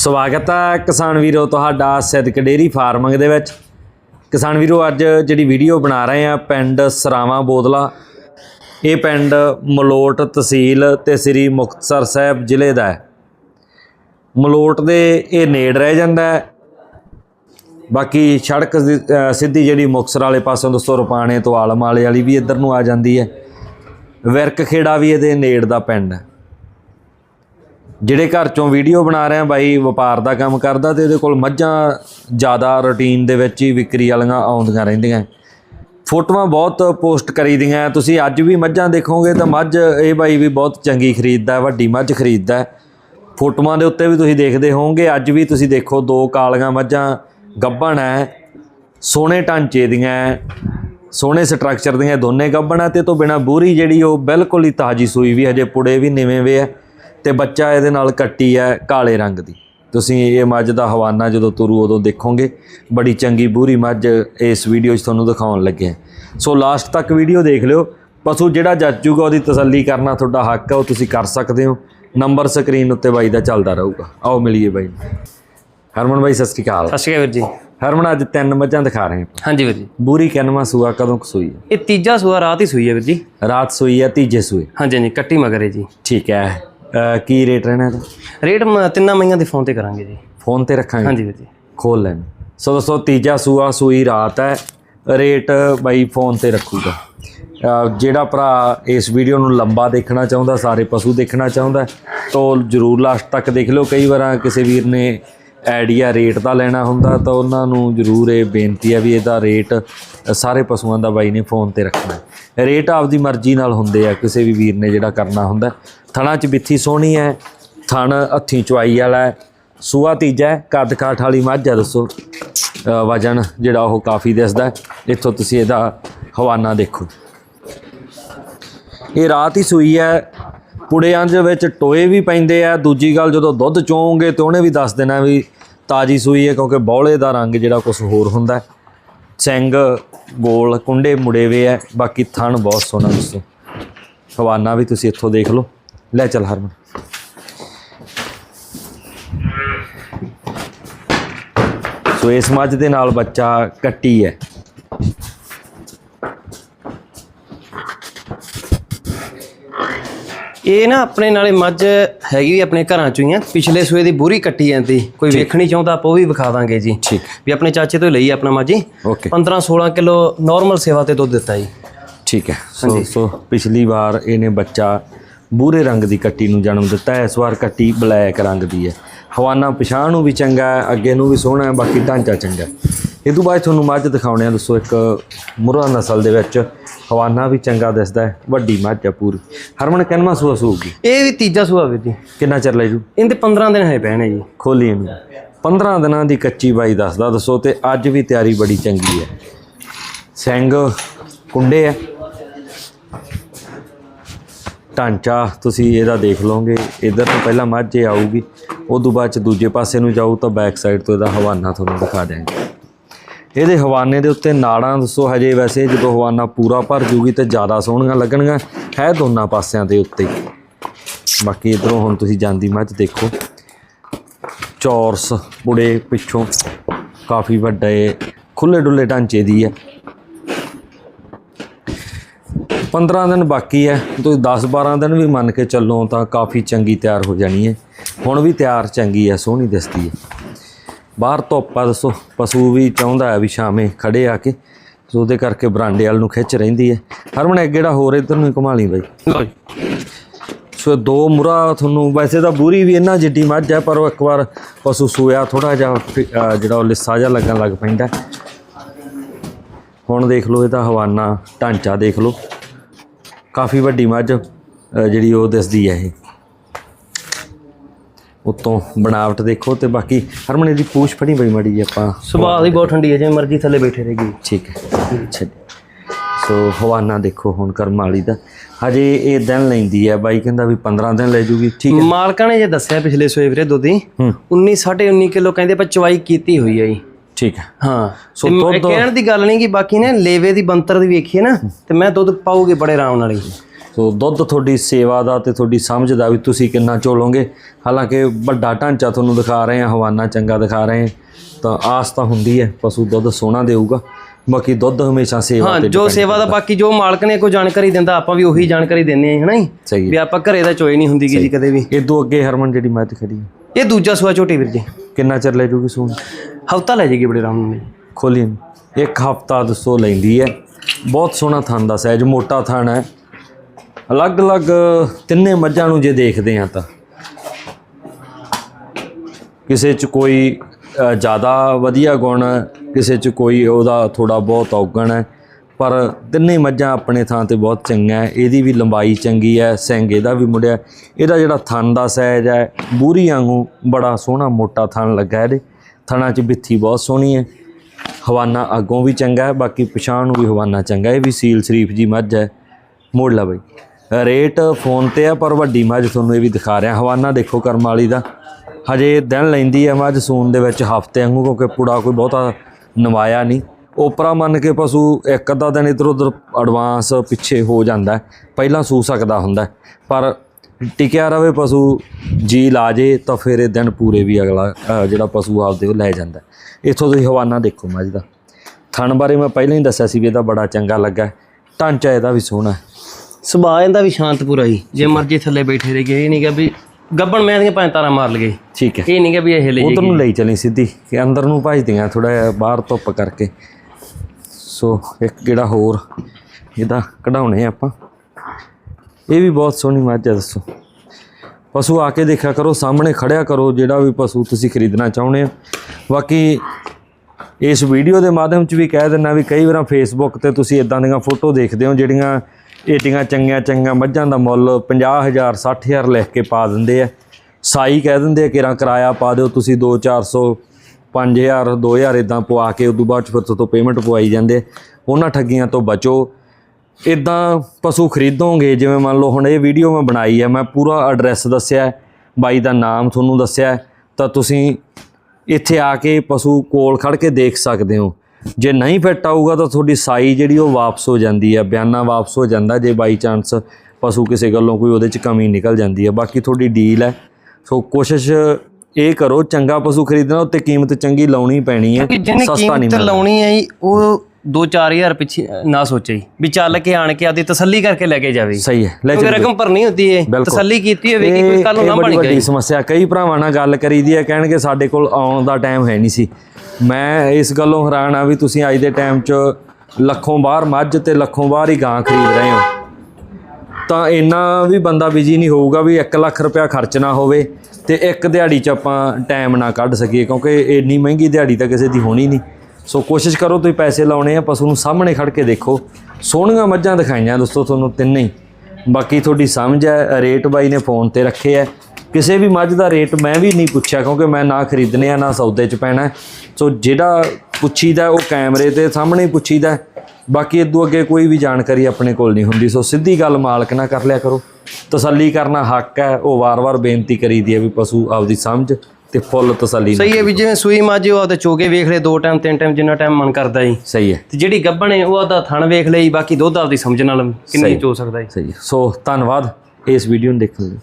ਸਵਾਗਤ ਹੈ ਕਿਸਾਨ ਵੀਰੋ ਤੁਹਾਡਾ ਸਿੱਧਕ ਡੇਰੀ ਫਾਰਮਿੰਗ ਦੇ ਵਿੱਚ। ਕਿਸਾਨ ਵੀਰੋ, ਅੱਜ ਜਿਹੜੀ ਵੀਡੀਓ ਬਣਾ ਰਹੇ ਆ ਪਿੰਡ ਸਰਾਵਾਂ ਬੋਦਲਾ। ਇਹ ਪਿੰਡ ਮਲੋਟ ਤਹਿਸੀਲ ਤੇ ਸ੍ਰੀ ਮੁਕਤਸਰ ਸਾਹਿਬ ਜ਼ਿਲ੍ਹੇ ਦਾ ਹੈ। ਮਲੋਟ ਦੇ ਇਹ ਨੇੜ ਰਹਿ ਜਾਂਦਾ ਹੈ। ਬਾਕੀ ਸੜਕ ਸਿ- ਸਿੱਧੀ ਜਿਹੜੀ ਮੁਕਤਸਰ ਵਾਲੇ ਪਾਸੋਂ ਦੋਸਤੋ ਰੁਪਾਣੇ ਤੋਂ ਆਲਮ ਵਾਲੇ ਵਾਲੀ ਵੀ ਇੱਧਰ ਨੂੰ ਆ ਜਾਂਦੀ ਹੈ। ਵਿਰਕ ਖੇੜਾ ਵੀ ਇਹਦੇ ਨੇੜ ਦਾ ਪਿੰਡ ਹੈ। ਜਿਹੜੇ ਘਰ ਚੋਂ ਵੀਡੀਓ ਬਣਾ ਰਿਹਾ, ਬਾਈ ਵਪਾਰ ਦਾ ਕੰਮ ਕਰਦਾ ਤੇ ਉਹਦੇ ਕੋਲ ਮੱਝਾਂ ਜ਼ਿਆਦਾ ਰੁਟੀਨ ਦੇ ਵਿੱਚ ਹੀ ਵਿਕਰੀ ਵਾਲੀਆਂ ਆਉਂਦੀਆਂ ਰਹਿੰਦੀਆਂ। ਫੋਟੋਆਂ ਬਹੁਤ ਪੋਸਟ ਕਰੀਦੀਆਂ। ਤੁਸੀਂ ਅੱਜ ਵੀ ਮੱਝਾਂ ਦੇਖੋਗੇ ਤਾਂ ਮੱਝ, ਇਹ ਬਾਈ ਵੀ ਬਹੁਤ ਚੰਗੀ ਖਰੀਦਦਾ, ਵੱਡੀ ਮੱਝ ਖਰੀਦਦਾ। ਫੋਟੋਆਂ ਦੇ ਉੱਤੇ ਵੀ ਤੁਸੀਂ ਦੇਖਦੇ ਹੋਵੋਗੇ, ਅੱਜ ਵੀ ਤੁਸੀਂ ਦੇਖੋ ਦੋ ਕਾਲੀਆਂ ਮੱਝਾਂ ਗੱਭਣ ਹੈ ਸੋਹਣੇ ਢਾਂਚੇ ਦੀਆਂ, ਸੋਹਣੇ ਸਟਰਕਚਰ ਦੀਆਂ ਦੋਨੇ ਗੱਭਣ ਹੈ ਤੇ ਤੋਂ ਬਿਨਾ ਬੂਰੀ ਜਿਹੜੀ ਉਹ ਬਿਲਕੁਲ ਹੀ ਤਾਜੀ ਸੂਈ ਵੀ ਹਜੇ ਪੁੜੇ ਵੀ ਨਿਵੇਂ ਵੇ ਹੈ ਤੇ ਬੱਚਾ ਇਹਦੇ ਨਾਲ ਕੱਟੀ ਹੈ ਕਾਲੇ ਰੰਗ ਦੀ। ਤੁਸੀਂ ਇਹ ਮੱਝ ਦਾ ਹਵਾਨਾ ਜਦੋਂ ਤੁਰੂ ਉਦੋਂ ਦੇਖੋਗੇ। ਬੜੀ ਚੰਗੀ ਬੂਰੀ ਮੱਝ ਇਸ ਵੀਡੀਓ 'ਚ ਤੁਹਾਨੂੰ ਦਿਖਾਉਣ ਲੱਗੇ। ਸੋ ਲਾਸਟ ਤੱਕ ਵੀਡੀਓ ਦੇਖ ਲਿਓ। ਪਸ਼ੂ ਜਿਹੜਾ ਜੱਜ ਜੂਗਾ ਉਹਦੀ ਤਸੱਲੀ ਕਰਨਾ ਤੁਹਾਡਾ ਹੱਕ ਹੈ ਉਹ ਤੁਸੀਂ ਕਰ ਸਕਦੇ ਹੋ। ਨੰਬਰ ਸਕਰੀਨ ਉੱਤੇ ਬਾਈ ਦਾ ਚੱਲਦਾ ਰਹੂਗਾ। ਆਓ ਮਿਲੀਏ ਬਾਈ। ਹਰਮਨ ਬਾਈ ਸਤਿ ਸ਼੍ਰੀ ਅਕਾਲ। ਸਤਿ ਸ਼੍ਰੀ ਅਕਾਲ ਵੀਰ ਜੀ। ਹਰਮਨ ਅੱਜ ਤਿੰਨ ਮੱਝਾਂ ਦਿਖਾ ਰਹੇ ਹਾਂ ਹਾਂਜੀ ਵੀਰ ਜੀ। ਬੂਰੀ ਕਿੰਨਵਾਂ ਸੂਆ ਕਦੋਂ ਸੂਈ ਹੈ? ਇਹ ਤੀਜਾ ਸੂਆ ਰਾਤ ਹੀ ਸੂਈ ਹੈ ਵੀਰ ਜੀ। ਰਾਤ ਸੂਈ ਹੈ ਤੀਜੇ ਸੂਏ। ਹਾਂਜੀ ਹਾਂਜੀ ਕੱਟੀ ਮਗਰ ਜੀ। ਠੀਕ ਹੈ। ਕੀ ਰੇਟ ਰਹਿਣਾ ਇਹਦਾ? ਰੇਟ ਮ- ਤਿੰਨਾਂ ਮਈਆਂ ਦੇ ਫੋਨ ਤੇ ਕਰਾਂਗੇ ਜੀ। ਫੋਨ ਤੇ ਰੱਖਾਂਗੇ? ਹਾਂਜੀ ਵੀਰ ਜੀ। ਖੋਲ ਲੈਣ। ਸੋ ਦੋਸਤੋ ਤੀਜਾ ਸੂਆ ਸੂਈ ਰਾਤ ਹੈ। ਰੇਟ ਬਾਈ ਫੋਨ ਤੇ ਰੱਖੂਗਾ। ਅਹ ਜਿਹੜਾ ਭਰਾ ਇਸ ਵੀਡੀਓ ਨੂੰ ਲੰਬਾ ਦੇਖਣਾ ਚਾਹੁੰਦਾ ਸਾਰੇ ਪਸ਼ੂ ਦੇਖਣਾ ਚਾਹੁੰਦਾ ਤਾਂ ਜਰੂਰ ਲਾਸਟ ਤੱਕ ਦੇਖ ਲਿਓ। ਕਈ ਵਾਰਾਂ ਕਿਸੇ ਵੀਰ ਨੇ ਆਈਡੀਆ ਰੇਟ ਦਾ ਲੈਣਾ ਹੁੰਦਾ ਤਾਂ ਉਹਨਾਂ ਨੂੰ ਜਰੂਰ ਇਹ ਬੇਨਤੀ ਹੈ ਵੀ ਇਹਦਾ ਰੇਟ ਸਾਰੇ ਪਸ਼ੂਆਂ ਦਾ ਬਾਈ ਨੇ ਫੋਨ ਤੇ ਰੱਖਣਾ ਹੈ। ਰੇਟ ਆਪਦੀ ਮਰਜ਼ੀ ਨਾਲ ਹੁੰਦੇ ਆ ਕਿਸੇ ਵੀ ਵੀਰ ਨੇ ਜਿਹੜਾ ਕਰਨਾ ਹੁੰਦਾ। ਥਣਾ ਚ ਬਿੱਥੀ ਸੋਹਣੀ ਹੈ ਥਣ ਹੱਥੀ ਚੁਆਈ ਵਾਲਾ ਹੈ ਸੂਆ ਤੀਜਾ ਹੈ, ਕੱਦ ਕਾਠ ਵਾਲੀ ਮੱਝ ਹੈ ਦੱਸੋ। ਵਜਨ ਜਿਹੜਾ ਉਹ ਕਾਫੀ ਦਿਸਦਾ ਇੱਥੋਂ ਤੁਸੀਂ ਇਹਦਾ ਹਵਾਨਾ ਦੇਖੋ। ਇਹ ਰਾਤ ਹੀ ਸੂਈ ਹੈ ਪੁੜਿਆਂ ਦੇ ਵਿੱਚ ਟੋਏ ਵੀ ਪੈਂਦੇ ਆ। ਦੂਜੀ ਗੱਲ ਜਦੋਂ ਦੁੱਧ ਚੋਵੋਗੇ ਤੇ ਉਹਨੇ ਵੀ ਦੱਸ ਦੇਣਾ ਵੀ ਤਾਜੀ ਸੂਈ ਹੈ ਕਿਉਂਕਿ ਬੌਲੇ ਦਾ ਰੰਗ ਜਿਹੜਾ ਕੁਝ ਹੋਰ ਹੁੰਦਾ ਸਿੰਘ ਗੋਲ, ਕੁੰਡੇ ਮੁੜੇ ਵੇ ਹੈ ਬਾਕੀ ਥਣ ਬਹੁਤ ਸੋਹਣਾ ਦੱਸੋ ਹਵਾਨਾ ਵੀ ਤੁਸੀਂ ਇੱਥੋਂ ਦੇਖ ਲਓ। ਲੈ ਚੱਲ ਹਰਮਨ। ਸੋ ਇਸ ਮੱਝ ਦੇ ਨਾਲ ਬੱਚਾ ਕੱਟੀ ਹੈ ਇਹ ਨਾ ਆਪਣੇ ਨਾਲੇ ਮੱਝ ਹੈਗੀ ਵੀ ਆਪਣੇ ਘਰਾਂ ਚੋਂ ਹੀ ਆ। ਪਿਛਲੇ ਸੂਏ ਦੀ ਬੂਰੀ ਕੱਟੀ ਜਾਂਦੀ। ਕੋਈ ਵੇਖਣੀ ਚਾਹੁੰਦਾ ਆਪਾਂ ਉਹ ਵੀ ਵਿਖਾ ਦਾਂਗੇ ਜੀ। ਠੀਕ। ਵੀ ਆਪਣੇ ਚਾਚੇ ਤੋਂ ਲਈ ਆਪਣਾ ਮੱਝ ਜੀ। ਓਕੇ। 15 16 ਕਿਲੋ ਨਾਰਮਲ ਸੇਵਾ ਤੇ ਦੁੱਧ ਦਿੱਤਾ ਜੀ। ਠੀਕ ਹੈ। ਸੋ ਸੋ ਪਿਛਲੀ ਵਾਰ ਇਹਨੇ ਬੱਚਾ ਬੂਰੇ ਰੰਗ ਦੀ ਕੱਟੀ ਨੂੰ ਜਨਮ ਦਿੱਤਾ ਹੈ। ਇਸ ਵਾਰ ਕੱਟੀ ਬਲੈਕ ਰੰਗ ਦੀ ਹੈ। ਹਵਾਨਾ ਪਛਾਣ ਨੂੰ ਵੀ ਚੰਗਾ ਅੱਗੇ ਨੂੰ ਵੀ ਸੋਹਣਾ ਹੈ ਬਾਕੀ ਢਾਂਚਾ ਚੰਗਾ ਇਹ ਤੋਂ ਬਾਅਦ ਤੁਹਾਨੂੰ ਮੱਝ ਦਿਖਾਉਣੇ ਆ। ਦੱਸੋ ਇੱਕ ਮੁਰਾ ਨਸਲ ਦੇ ਵਿੱਚ ਹਵਾਨਾ ਵੀ ਚੰਗਾ ਦਿਸਦਾ ਹੈ ਵੱਡੀ ਮੱਝ ਹੈ ਪੂਰੀ। ਹਰਮਨ ਕਿੰਨਵਾਂ ਸੂਆ ਸੂਗੀ ਇਹ ਵੀ ਤੀਜਾ ਸੂਆ ਵੀਰ ਜੀ। ਕਿੰਨਾ ਚਿਰ ਲੈ ਜੂ? ਇਹਦੇ 15 ਦਿਨ ਹੈ ਪੈਣੇ ਜੀ। ਖੋਲੀ ਇਹਨੂੰ। 15 ਦਿਨਾਂ ਦੀ ਕੱਚੀ ਬਾਈ ਦੱਸਦਾ ਦੱਸੋ ਤੇ ਅੱਜ ਵੀ ਤਿਆਰੀ ਬੜੀ ਚੰਗੀ ਹੈ। ਸਿੰਘ ਕੁੰਡੇ ਹੈ। ਢਾਂਚਾ ਤੁਸੀਂ ਇਹਦਾ ਦੇਖ ਲਓਗੇ। ਇਧਰ ਤੋਂ ਪਹਿਲਾਂ ਮਾਝੇ ਆਊਗੀ ਉਦੋਂ ਬਾਅਦ ਚ ਦੂਜੇ ਪਾਸੇ ਨੂੰ ਜਾਊ ਤਾਂ ਬੈਕ ਸਾਈਡ ਤੋਂ ਇਹਦਾ ਹਵਾਨਾ ਤੁਹਾਨੂੰ ਦਿਖਾ ਦਿਆਂਗੇ। ਇਹਦੇ ਹਵਾਨੇ ਦੇ ਉੱਤੇ ਨਾੜਾਂ ਦੱਸੋ, ਹਜੇ ਵੈਸੇ ਜਦੋਂ ਹਵਾਨਾ ਪੂਰਾ ਭਰ ਜੂਗੀ ਤੇ ਜ਼ਿਆਦਾ ਸੋਹਣੀਆਂ ਲੱਗਣਗੀਆਂ। ਹੈ ਦੋਨਾਂ ਪਾਸਿਆਂ ਦੇ ਉੱਤੇ। ਬਾਕੀ ਇਧਰੋਂ ਹੁਣ ਤੁਸੀਂ ਜਾਂਦੀ ਮੱਝ ਦੇਖੋ। ਚੌਰਸ ਬੁੜੇ ਪਿੱਛੋਂ ਕਾਫੀ ਵੱਡੇ ਖੁੱਲੇ ਡੁੱਲੇ ਢਾਂਚੇ ਦੀ ਹੈ। 15 ਦਿਨ ਬਾਕੀ ਹੈ। ਤੁਸੀਂ 10 12 ਦਿਨ ਵੀ ਮੰਨ ਕੇ ਚੱਲੋ ਤਾਂ ਕਾਫੀ ਚੰਗੀ ਤਿਆਰ ਹੋ ਜਾਣੀ ਹੈ। ਹੁਣ ਵੀ ਤਿਆਰ ਚੰਗੀ ਹੈ, ਸੋਹਣੀ ਦਿਸਦੀ ਹੈ। ਬਾਹਰ ਧੁੱਪ ਆ ਦੱਸੋ ਪਸ਼ੂ ਵੀ ਚਾਹੁੰਦਾ ਹੈ ਵੀ ਸ਼ਾਮੇ ਖੜੇ ਆ ਕੇ ਸੋ ਉਹਦੇ ਕਰਕੇ ਬਰਾਂਡੇ ਵਾਲ ਨੂੰ ਖਿੱਚ ਰਹਿੰਦੀ ਹੈ। ਹਰਮਨ ਇੱਕ ਜਿਹੜਾ ਹੋਰ ਇਧਰ ਨੂੰ ਘੁਮਾ ਲਈ ਬਾਈ? ਸੋ ਦੋ ਮੁਰਾ ਤੁਹਾਨੂੰ ਵੈਸੇ ਤਾਂ ਬੂਰੀ ਵੀ ਇਹਨਾਂ ਜਿੱਡੀ ਮੱਝ ਹੈ ਪਰ ਉਹ ਇੱਕ ਵਾਰ ਪਸ਼ੂ ਸੂਇਆ ਥੋੜਾ ਜਿਹਾ ਜਿਹੜਾ ਉਹ ਲਿੱਸਾ ਜਿਹਾ ਲੱਗਣ ਲੱਗ ਪੈਂਦਾ। ਹੁਣ ਦੇਖ ਲਓ ਇਹਦਾ ਹਵਾਨਾ ਢਾਂਚਾ ਦੇਖ ਲਓ। ਕਾਫੀ ਵੱਡੀ ਮੱਝ ਜਿਹੜੀ ਉਹ ਦਿਸਦੀ ਹੈ ਇਹ। ਉਤੋਂ ਬਣਾਵਟ ਦੇਖੋ ਤੇ ਬਾਕੀ ਹਰਮਨ ਇਹਦੀ ਪੂਛ ਫੜੀ ਬਈ ਮੜੀ ਜੀ ਆਪਾਂ। ਸੁਭਾਅ ਦੀ ਬਹੁਤ ਠੰਡੀ ਹੈ ਜਿਵੇਂ ਮਰਜ਼ੀ ਥੱਲੇ ਬੈਠੇ ਰਹੇਗੀ ਠੀਕ ਹੈ। ਅੱਛਾ। ਸੋ ਹਵਾਨਾ ਦੇਖੋ ਹੁਣ ਕਰਮ ਵਾਲੀ ਦਾ। ਹਜੇ ਇਹ ਦਿਨ ਲੈਂਦੀ ਹੈ ਬਾਈ ਕਹਿੰਦਾ ਵੀ 15 ਦਿਨ ਲੈ ਜੂਗੀ ਠੀਕ ਹੈ। ਮਾਲਕਾਂ ਨੇ ਜੇ ਦੱਸਿਆ ਪਿਛਲੇ ਸੂਏ ਵੀਰੇ ਦੁੱਧ ਦੀ ਹੂੰ। 19 19.5 ਕਿਲੋ ਕਹਿੰਦੇ ਪਰ ਚਵਾਈ ਕੀਤੀ ਹੋਈ ਹੈ ਜੀ। ਠੀਕ ਹੈ। ਹਾਂ। ਸੋ ਦੁੱਧ- ਕਹਿਣ ਦੀ ਗੱਲ ਨਹੀਂ ਕਿ ਬਾਕੀ ਨੇ ਲੇਵੇ ਦੀ ਬੰਤਰ ਦੀ ਵੇਖੀਏ ਨਾ ਤੇ ਮੈਂ ਦੁੱਧ ਪਾਉਗੇ ਬੜੇ ਆਰਾਮ ਨਾਲ ਹੀ। ਸੋ ਦੁੱਧ ਤੁਹਾਡੀ ਸੇਵਾ ਦਾ ਤੇ ਤੁਹਾਡੀ ਸਮਝ ਦਾ ਵੀ ਤੁਸੀਂ ਕਿੰਨਾ ਚੋਲੋਗੇ ਹਾਲਾਂਕਿ ਵੱਡਾ ਢਾਂਚਾ ਤੁਹਾਨੂੰ ਦਿਖਾ ਰਹੇ ਹਾਂ ਹਵਾਨਾ ਚੰਗਾ ਦਿਖਾ ਰਹੇ ਹਾਂ ਤਾਂ ਆਸ ਤਾਂ ਹੁੰਦੀ ਹੈ ਪਸ਼ੂ ਦੁੱਧ ਸੋਹਣਾ ਦੇਊਗਾ। ਬਾਕੀ ਦੁੱਧ ਹਮੇਸ਼ਾ ਸੇਵਾ ਹਾਂ ਤੇ ਜੋ ਸੇਵਾ ਦਾ ਬਾਕੀ ਜੋ ਮਾਲਕ ਨੇ ਕੋਈ ਜਾਣਕਾਰੀ ਦਿੰਦਾ ਆਪਾਂ ਵੀ ਉਹੀ ਜਾਣਕਾਰੀ ਦਿੰਨੇ ਆ ਹਨਾ ਜੀ? ਸਹੀ ਵੀ ਆਪਾਂ ਘਰੇ ਦਾ ਚੋਈ ਨਹੀਂ ਹੁੰਦੀ ਜੀ ਕਦੇ ਵੀ। ਇਦੋਂ ਅੱਗੇ ਹਰਮਨ ਜਿਹੜੀ ਮੱਝ ਖੜੀ ਹੈ। ਇਹ ਦੂਜਾ ਸੂਆ ਝੋਟੀ ਵੀਰ ਜੀ। ਕਿੰਨਾ ਚਿਰ ਲੈ ਜੂਗੀ ਸੂਣ ਹਫਤਾ ਲੈ ਜੇਗੀ ਬੜੇ ਆਰਾਮ ਨਾਲ। ਖੋਲੀ। ਇੱਕ ਹਫਤਾ ਦੱਸੋ ਲੈਂਦੀ ਹੈ। ਬਹੁਤ ਸੋਹਣਾ ਥਣ ਦਾ ਸਹਿਜ ਮੋਟਾ ਥਣ ਹੈ। ਅਲੱਗ-ਅਲੱਗ ਤਿੰਨੇ ਮੱਝਾਂ ਨੂੰ ਜੇ ਦੇਖਦੇ ਹਾਂ ਤਾਂ। ਕਿਸੇ 'ਚ ਕੋਈ ਜ਼ਿਆਦਾ ਵਧੀਆ ਗੁਣ ਹੈ, ਕਿਸੇ 'ਚ ਕੋਈ ਉਹਦਾ ਥੋੜਾ ਬਹੁਤ ਔਗਣ ਹੈ ਪਰ ਤਿੰਨੇ ਮੱਝਾਂ ਆਪਣੇ ਥਾਂ ਤੇ ਬਹੁਤ ਚੰਗਾ ਹੈ। ਇਹਦੀ ਵੀ ਲੰਬਾਈ ਚੰਗੀ ਹੈ ਸਿੰਘ ਇਹਦਾ ਵੀ ਮੁੜਿਆ। ਇਹਦਾ ਜਿਹੜਾ ਥਣ ਦਾ ਸਹਿਜ ਹੈ ਬੂਰੀ ਵਾਂਗੂ ਬੜਾ ਸੋਹਣਾ ਮੋਟਾ ਥਣ ਲੱਗਾ ਇਹਦੇ। ਥਣਾਂ 'ਚ ਬਿੱਥੀ ਬਹੁਤ ਸੋਹਣੀ ਹੈ। ਹਵਾਨਾ ਅੱਗੋਂ ਵੀ ਚੰਗਾ ਹੈ ਬਾਕੀ ਪਛਾਣ ਨੂੰ ਵੀ ਹਵਾਨਾ ਚੰਗਾ ਇਹ ਵੀ ਸੀਲ ਸ਼ਰੀਫ ਜੀ ਮੱਝ ਹੈ। ਮੋੜ ਲਾ ਬਈ। ਰੇਟ ਫੋਨ ਤੇ ਆ, ਪਰ ਵੱਡੀ ਮੱਝ ਤੁਹਾਨੂੰ ਇਹ ਵੀ ਦਿਖਾ ਰਿਹਾ। ਹਵਾਨਾ ਦੇਖੋ ਕਰਮ ਵਾਲੀ ਦਾ। ਹਜੇ ਦਿਨ ਲੈਂਦੀ ਹੈ ਮੱਝ ਸੂਣ ਦੇ ਵਿੱਚ ਹਫ਼ਤੇ ਵਾਂਗੂ, ਕਿਉਂਕਿ ਪੂੜਾ ਕੋਈ ਬਹੁਤਾ ਨਵਾਇਆ ਨਹੀਂ। ਓਪਰਾ ਮੰਨ ਕੇ ਪਸ਼ੂ ਇੱਕ ਅੱਧਾ ਦਿਨ ਇਧਰ ਉਧਰ ਐਡਵਾਂਸ ਪਿੱਛੇ ਹੋ ਜਾਂਦਾ ਪਹਿਲਾਂ ਸੂ ਸਕਦਾ ਹੁੰਦਾ ਪਰ ਟਿਕਿਆ ਰਵੇ ਪਸ਼ੂ, ਜੀ ਲਾ ਜੇ, ਤਾਂ ਫਿਰ ਇਹ ਦਿਨ ਪੂਰੇ ਵੀ ਅਗਲਾ ਜਿਹੜਾ ਪਸ਼ੂ ਆਪਦੇ ਉਹ ਲੈ ਜਾਂਦਾ ਇੱਥੋਂ ਤੁਸੀਂ ਹਵਾਨਾ ਦੇਖੋ ਮੱਝ ਦਾ। ਥਣ ਬਾਰੇ ਮੈਂ ਪਹਿਲਾਂ ਹੀ ਦੱਸਿਆ ਸੀ ਵੀ ਇਹਦਾ ਬੜਾ ਚੰਗਾ ਲੱਗਾ ਢਾਂਚਾ ਇਹਦਾ ਵੀ ਸੋਹਣਾ ਸੁਭਾਅ ਇਹਦਾ ਵੀ ਸ਼ਾਂਤ ਪੂਰਾ ਹੀ ਜੇ ਮਰਜ਼ੀ ਥੱਲੇ ਬੈਠੇ ਰਹੇ ਇਹ ਨਹੀਂ ਕਿ ਵੀ ਗੱਬਣ ਮੈਂ ਦੀਆਂ ਪੰਜ ਤਾਰਾਂ ਮਾਰ ਲਗੇ ਠੀਕ ਹੈ। ਇਹ ਨਹੀਂ ਕਿ ਵੀ ਇਹ ਹਿਲੇ ਉਧਰ ਨੂੰ ਲਈ ਚਲੀ ਸਿੱਧੀ ਕਿ ਅੰਦਰ ਨੂੰ ਭਜਦੀਆਂ ਥੋੜਾ ਜਿਹਾ ਬਾਹਰ ਧੁੱਪ ਕਰਕੇ। ਸੋ ਇੱਕ ਜਿਹੜਾ ਹੋਰ ਇਹਦਾ ਕਢਾਉਣੇ ਆਪਾਂ। ਇਹ ਵੀ ਬਹੁਤ ਸੋਹਣੀ ਮੱਝ ਹੈ ਦੱਸੋ। ਪਸ਼ੂ ਆ ਕੇ ਦੇਖਿਆ ਕਰੋ ਸਾਹਮਣੇ ਖੜਿਆ ਕਰੋ ਜਿਹੜਾ ਵੀ ਪਸ਼ੂ ਤੁਸੀਂ ਖਰੀਦਣਾ ਚਾਹੁੰਦੇ ਹੋ। ਬਾਕੀ ਇਸ ਵੀਡੀਓ ਦੇ ਮਾਧਿਅਮ 'ਚ ਵੀ ਕਹਿ ਦਿੰਨਾ ਵੀ ਕਈ ਵਾਰਾਂ ਫੇਸਬੁੱਕ ਤੇ ਤੁਸੀਂ ਇਦਾਂ ਦੀਆਂ ਫੋਟੋ ਦੇਖਦੇ ਹੋ ਜਿਹੜੀਆਂ ਏਟੀਆਂ ਚੰਗੀਆਂ ਚੰਗੀਆਂ ਮੱਝਾਂ ਦਾ ਮੁੱਲ 50000 60000 ਲਿਖ ਕੇ ਪਾ ਦਿੰਦੇ ਆ। ਸਾਈ ਕਹਿ ਦਿੰਦੇ ਆ ਕਿਰਾਂ ਕਿਰਾਇਆ ਪਾ ਦਿਓ, ਤੁਸੀਂ 2 400 5000 2000 ਇਦਾਂ ਪਵਾ ਕੇ ਉਦੋਂ ਬਾਅਦ 'ਚ ਫਿਰ ਤੋਂ ਪੇਮੈਂਟ ਪਵਾਈ ਜਾਂਦੇ ਉਹਨਾਂ ਠੱਗੀਆਂ ਤੋਂ ਬਚੋ। ਇਦਾਂ ਪਸ਼ੂ ਖਰੀਦੋਗੇ, ਜਿਵੇਂ ਮੰਨ ਲਓ ਹੁਣ ਇਹ ਵੀਡੀਓ ਮੈਂ ਬਣਾਈ ਹੈ ਮੈਂ ਪੂਰਾ ਐਡਰੈਸ ਦੱਸਿਆ, ਬਾਈ ਦਾ ਨਾਮ ਤੁਹਾਨੂੰ ਦੱਸਿਆ, ਤਾਂ ਤੁਸੀਂ ਇੱਥੇ ਆ ਕੇ ਪਸ਼ੂ ਕੋਲ ਖੜ ਕੇ ਦੇਖ ਸਕਦੇ ਹੋ। ਜੇ ਨਹੀਂ ਫਿੱਟ ਆਊਗਾ ਤਾਂ ਤੁਹਾਡੀ ਸਾਈ ਜਿਹੜੀ ਉਹ ਵਾਪਸ ਹੋ ਜਾਂਦੀ ਹੈ ਬਿਆਨਾ ਵਾਪਸ ਹੋ ਜਾਂਦਾ ਜੇ ਬਾਈ ਚਾਂਸ ਪਸ਼ੂ ਕਿਸੇ ਗੱਲੋਂ ਕੋਈ ਉਹਦੇ ਚ ਕਮੀ ਨਿਕਲ ਜਾਂਦੀ ਹੈ। ਬਾਕੀ ਤੁਹਾਡੀ ਡੀਲ ਹੈ। ਸੋ ਕੋਸ਼ਿਸ਼ ਇਹ ਕਰੋ ਚੰਗਾ ਪਸ਼ੂ ਖਰੀਦਣਾ ਉੱਤੇ ਕੀਮਤ ਚੰਗੀ ਲਾਉਣੀ ਪੈਣੀ ਹੈ। ਸਸਤਾ ਨਹੀਂ ਮਿਲਦਾ ਲਾਉਣੀ ਹੈ ਜੀ, ਉਹ 2-4000 ਪਿੱਛੇ ਨਾ ਸੋਚੇ ਵੀ ਚੱਲ ਕੇ ਆਣ ਕੇ ਆਦੀ ਤਸੱਲੀ ਕਰਕੇ ਲੈ ਕੇ ਜਾਵੇ। ਸਹੀ ਹੈ ਲੈ ਕਿਉਂਕਿ ਰਕਮ ਭਰਨੀ ਹੁੰਦੀ ਹੈ। ਤਸੱਲੀ ਕੀਤੀ ਹੋਵੇ ਕਿ ਕੋਈ ਕੱਲ ਨੂੰ ਬਣ ਗਈ ਵੱਡੀ ਸਮੱਸਿਆ ਕਈ ਭਰਾਵਾਂ ਨਾਲ ਗੱਲ ਕਰੀਦੀ ਹੈ ਕਹਿਣਗੇ ਸਾਡੇ ਕੋਲ ਆਉਣ ਦਾ ਟਾਈਮ ਹੈ ਨਹੀਂ ਸੀ। ਮੈਂ ਇਸ ਗੱਲੋਂ ਹੈਰਾਨ ਆ ਵੀ ਤੁਸੀਂ ਅੱਜ ਦੇ ਟਾਈਮ 'ਚ ਲੱਖੋਂ ਬਾਹਰ ਮੱਝ ਤੇ ਲੱਖੋਂ ਬਾਹਰ ਹੀ ਗਾਂ ਖਰੀਦ ਰਹੇ ਹੋ। ਤਾਂ ਇੰਨਾ ਵੀ ਬੰਦਾ ਬਿਜ਼ੀ ਨਹੀਂ ਹੋਊਗਾ ਵੀ 1 ਲੱਖ ਰੁਪਇਆ ਖਰਚਣਾ ਹੋਵੇ ਤੇ ਇੱਕ ਦਿਹਾੜੀ 'ਚ ਆਪਾਂ ਟਾਈਮ ਨਾ ਕੱਢ ਸਕੀਏ, ਕਿਉਂਕਿ ਇੰਨੀ ਮਹਿੰਗੀ ਦਿਹਾੜੀ ਤਾਂ ਕਿਸੇ ਦੀ ਹੋਣੀ ਨਹੀਂ। ਸੋ ਕੋਸ਼ਿਸ਼ ਕਰੋ ਤੁਸੀਂ ਪੈਸੇ ਲਾਉਣੇ ਆ, ਪਸ਼ੂ ਨੂੰ ਸਾਹਮਣੇ ਖੜ ਕੇ ਦੇਖੋ। ਸੋਹਣੀਆਂ ਮੱਝਾਂ ਦਿਖਾਈਆਂ ਦੋਸਤੋ ਤੁਹਾਨੂੰ ਤਿੰਨੇ ਹੀ। ਬਾਕੀ ਤੁਹਾਡੀ ਸਮਝ ਹੈ, ਰੇਟ ਬਾਈ ਨੇ ਫੋਨ ਤੇ ਰੱਖੇ ਹੈ। ਕਿਸੇ ਵੀ ਮੱਝ ਦਾ ਰੇਟ ਮੈਂ ਵੀ ਨਹੀਂ ਪੁੱਛਿਆ ਕਿਉਂਕਿ ਮੈਂ ਨਾ ਖਰੀਦਣੇ ਆ ਨਾ ਸੌਦੇ 'ਚ ਪੈਣਾ। ਸੋ ਜਿਹੜਾ ਪੁੱਛੀਦਾ ਉਹ ਕੈਮਰੇ ਤੇ ਸਾਹਮਣੇ ਪੁੱਛੀਦਾ। ਬਾਕੀ ਇਦੋਂ ਅੱਗੇ ਕੋਈ ਵੀ ਜਾਣਕਾਰੀ ਆਪਣੇ ਕੋਲ ਨਹੀਂ ਹੁੰਦੀ। ਸੋ ਸਿੱਧੀ ਗੱਲ ਮਾਲਕ ਨਾਲ ਕਰ ਲਿਆ ਕਰੋ। ਤਸੱਲੀ ਕਰਨਾ ਹੱਕ ਹੈ। ਉਹ ਵਾਰ-ਵਾਰ ਬੇਨਤੀ ਕਰੀਦੀ ਹੈ ਵੀ ਪਸ਼ੂ ਆਪਦੀ ਸਮਝ ਤੇ ਫੁੱਲ ਤਸੱਲੀ ਸਹੀ ਹੈ ਵੀ ਜਿਵੇਂ ਸੂਈ ਮੱਝ ਉਹ ਆਪਦੇ ਚੋਗੇ ਵੇਖ ਲਏ ਦੋ ਟਾਈਮ ਤਿੰਨ ਟਾਈਮ ਜਿੰਨਾ ਟਾਈਮ ਮਨ ਕਰਦਾ ਜੀ। ਸਹੀ ਹੈ। ਤੇ ਜਿਹੜੀ ਗੱਭਣ ਹੈ ਉਹ ਆਪਦਾ ਥਣ ਵੇਖ ਲਈ ਬਾਕੀ ਦੁੱਧ ਆਪਦੀ ਸਮਝ ਨਾਲ ਕਿੰਨੀ ਚੋ ਸਕਦਾ ਜੀ। ਸਹੀ ਸੋ ਧੰਨਵਾਦ ਇਸ ਵੀਡੀਓ ਨੂੰ ਦੇਖਣ ਲਈ।